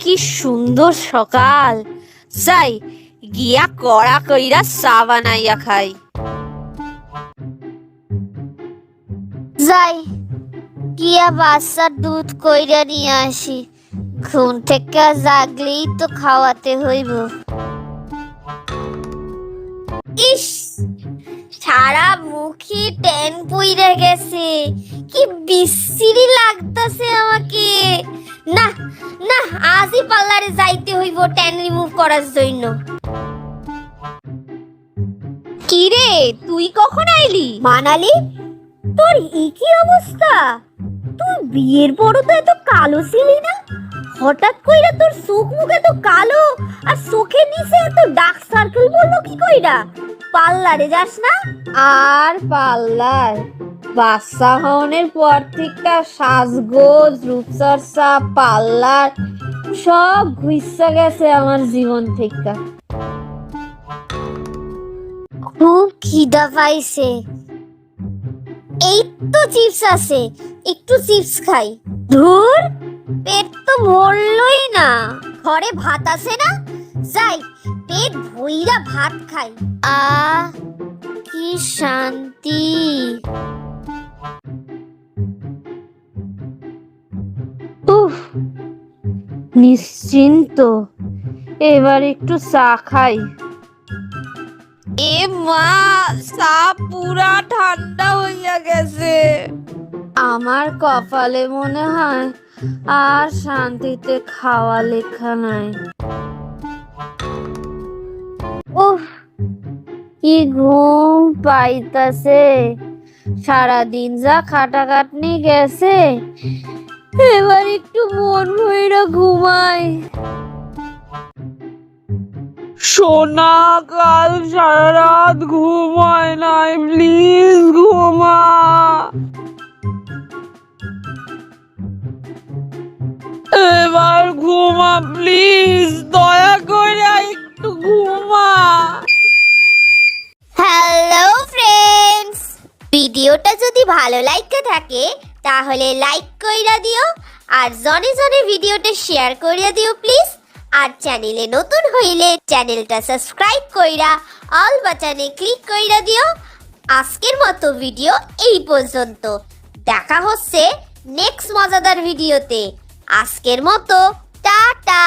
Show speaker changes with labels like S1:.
S1: কি সুন্দর সকাল। যাই, গিয়া কড়া কইরা চা বানাইয়া খাই।
S2: যাই, গিয়া বাচ্চার দুধ কইরা নিয়ে আসি। ঘুম থেকে জাগলেই তো খাওয়াতে হইব। ইস, সারা মুখে টেন পুইরে গেছে। কি বিশ্রী লাগতাছে আমাকে। না না আজই পার্লারে যাইতে হইব টেন রিমুভ করার জন্য।
S1: কি রে তুই কখন আইলি?
S2: মানালি তোর এই কি অবস্থা? তুই বিয়ের পরও তো এত কালো ছিলি না? হঠাৎ কইরা তোর চোখ মুখ এত কালো আর চোখের নিচে এত ডার্ক সার্কেল বলল কি কইরা? পার্লারে যাস না।
S1: আর পাল্লার বাচ্চা হওয়ার পর থেকে সাজগোজ রূপচর্চা পাল্লার সব ঘুইসা গেছে আমার জীবন থেকে।
S2: খুব খিদা পাইছে। এই তো চিপস আছে একটু চিপস খাই। ধুর! পেট তো ভরলই না। ঘরে ভাত আছে না? যাই পেট ভইরা ভাত খাই। আ কি শান্তি।
S1: উফ নিশ্চিন্ত। এবার একটু চা খাই। এ মা চা পুরা ঠান্ডা হইয়া গেছে। আমার কপালে মনে হয় আর শান্তিতে খাওয়া লেখা নাই। কি ঘুম পাইতাছে? সারাদিন যা খাটাখাটনি গেছে, এবার একটু মন ভইরা ঘুমাই।
S3: সোনা, কাল সারা রাত ঘুমায় নাই প্লিজ ঘুমা। এবার ঘুমা প্লিজ
S2: ভিডিওটা যদি ভালো লাগতে থাকে, তাহলে লাইক কইরা দিও, আর জনে জনে ভিডিওটা শেয়ার কইরা দিও প্লিজ। আর চ্যানেলে নতুন হইলে চ্যানেলটা সাবস্ক্রাইব কইরা, অল বাটনে ক্লিক কইরা দিও। আজকের মতো ভিডিও এই পর্যন্ত। দেখা হচ্ছে নেক্সট মজাদার ভিডিওতে। আজকের মতো, টাটা!